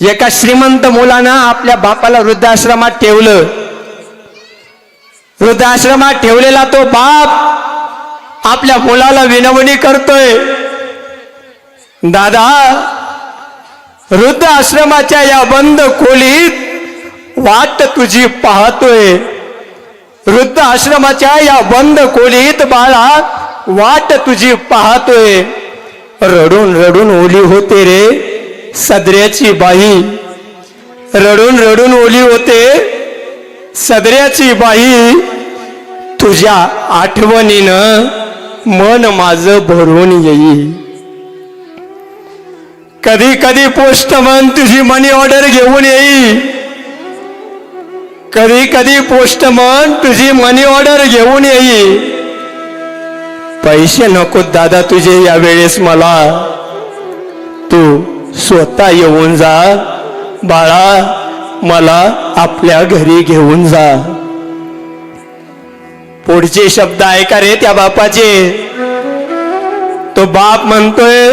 एका श्रीमंत मुलानं आपल्या बापाला वृद्धाश्रमात ठेवलं. वृद्धाश्रमात ठेवलेला तो बाप आपल्या मुलाला विनवणी करतोय. दादा वृद्ध आश्रमाच्या या बंद खोलीत वाट तुझी पाहतोय. वृद्ध आश्रमाच्या या बंद खोलीत बाळा वाट तुझी पाहतोय. रडून रडून ओली होते रे. सदऱ्याची बाई. रडून रडून ओली होते. सदऱ्याची बाई तुझ्या आठवणीनं मन माझं भरून येई कधी कधी पोस्टमन तुझी मनी ऑर्डर घेऊन येई कधी कधी पोस्टमन तुझी मनी ऑर्डर घेऊन येई पैसे नको दादा तुझे या वेळेस मला. स्वतः येऊन जा. बाळा मला आपल्या घरी घेऊन जा. पुढचे शब्द ऐका रे त्या बापाचे. तो बाप म्हणतोय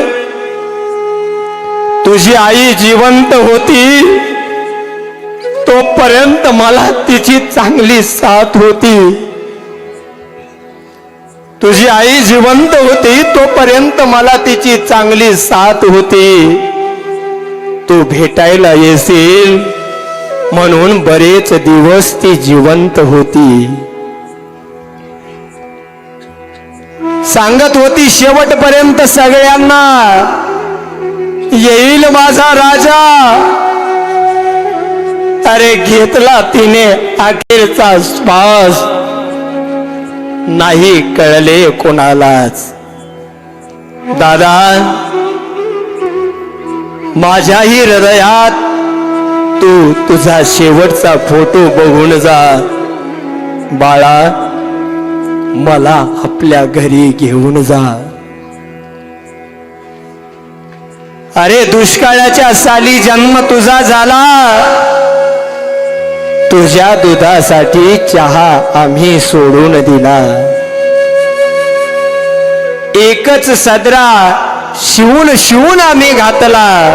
तुझी आई जिवंत होती. तोपर्यंत मला तिची चांगली साथ होती. तुझी आई जिवंत होती तोपर्यंत मला तिची चांगली साथ होती. तू भेटायला येशील. म्हणून बरेच दिवस ती जिवंत होती. सांगत होती शेवटपर्यंत सगळ्यांना येईल माझा राजा. अरे घेतला तिने अखेरचा श्वास. नाही कळले कोणालाच. दादा माझ्याही हृदयात तू तुझा शेवटचा फोटो बघून जा. बाळा मला आपल्या घरी घेऊन जा. अरे दुष्काळाच्या साली जन्म तुझा झाला. तुझ्या दुधासाठी चहा आम्ही सोडून दिला. एकच सदरा शिवून शिवून आम्ही घातला.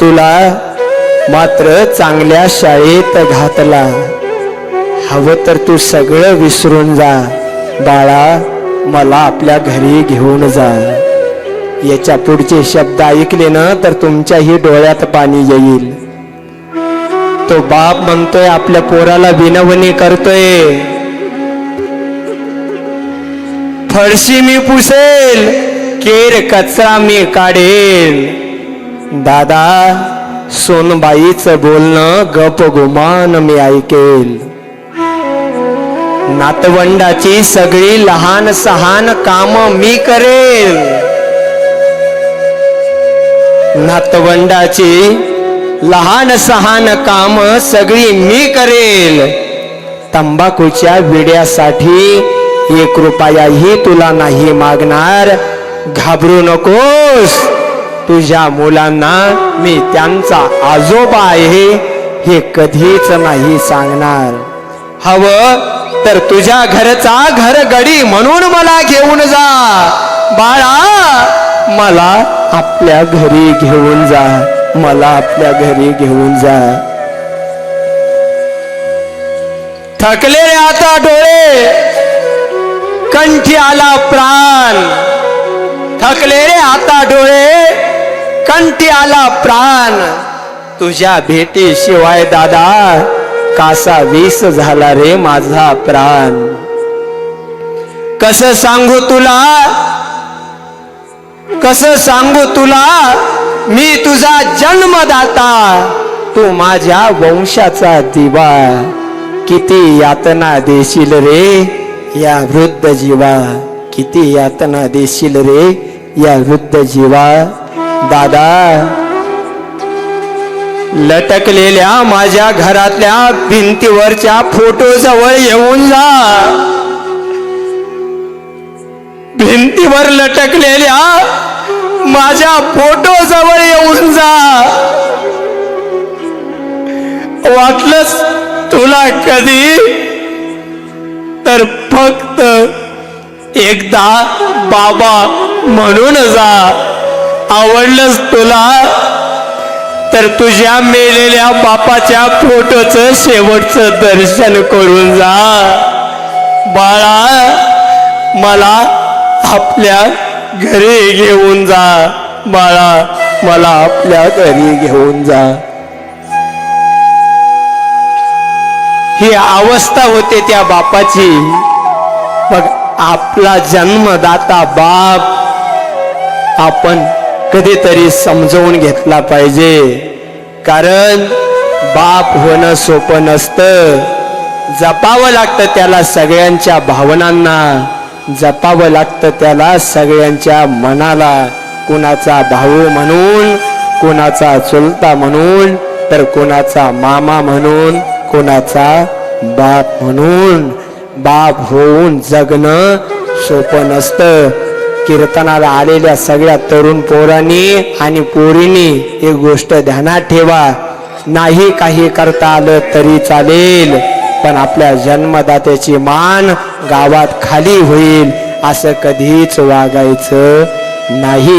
तुला मात्र चांगल्या शाळेत घातला. हवं तर तू सगळं विसरून जा. बाळा मला आपल्या घरी घेऊन जा. याच्या पुढचे शब्द ऐकले ना तर तुमच्याही डोळ्यात पाणी येईल. तो बाप म्हणतोय आपल्या पोराला विनवणी करतोय. फरशी मी पुसेल. केर कचरा मी काढेल. दादा सोनबाईचं बोलणं गप गुमान मी ऐकेल. नातवंडाची सगळी लहान सहान काम मी करेल. नातवंडाची लहान सहान काम सगळी मी करेल. तंबाखूच्या विड्यासाठी एक रुपयाही तुला नाही मागणार. घाबरू नकोस. तुझ्या मुलांना मी त्यांचा आजोबा आहे हे कधीच नाही सांगणार. हवं तर तुझ्या घरचा घर गडी म्हणून मला घेऊन जा. बाळा मला आपल्या घरी घेऊन जा. मला आपल्या घरी घेऊन जा. थकलेले आता डोळे कंठी आला प्राण. थकले रे आता डोळे कंठी आला प्राण. तुझ्या भेटी शिवाय दादा कासा वीस झाला रे माझा प्राण. कस सांगू तुला? कस सांगू तुला? मी तुझा जन्मदाता तू माझ्या वंशाचा दिवा. किती यातना देशील रे या वृद्ध जीवा किती यातना देशील रे या वृद्ध जीवा दादा. लटकलेल्या माझ्या घरातल्या भिंतीवरच्या फोटो जवळ येऊन जा. भिंतीवर लटकलेल्या माझ्या फोटो जवळ येऊन जा. वाटलंच तुला कधी? तर फक्त एकदा बाबा म्हणून जा आवडलंच तुला. तर तुझ्या मेलेल्या बापाच्या फोटोचं शेवटचं दर्शन करून जा. बाळा मला आपल्या घरी घेऊन जा. बाळा मला आपल्या घरी घेऊन जा. ही अवस्था होते त्या बापाची. मग आपला जन्मदाता बाप आपण कधीतरी समजवून घेतला पाहिजे. कारण बाप होणं सोपं नसतं. जपावं लागतं त्याला सगळ्यांच्या भावनांना. जपावं लागतं त्याला सगळ्यांच्या मनाला. कुणाचा भाऊ म्हणून कुणाचा चुलता म्हणून तर कुणाचा मामा म्हणून कुणाचा बाप म्हणून. बाप होऊन जगणं सोपं नसतं. कीर्तनाला आलेल्या सगळ्या तरुण पोरांनी आणि पोरींनी एक गोष्ट ध्यानात ठेवा. नाही काही करता आलं तरी चालेल पण आपल्या जन्मदात्याची मान गावात खाली होईल असं कधीच वागायचं नाही.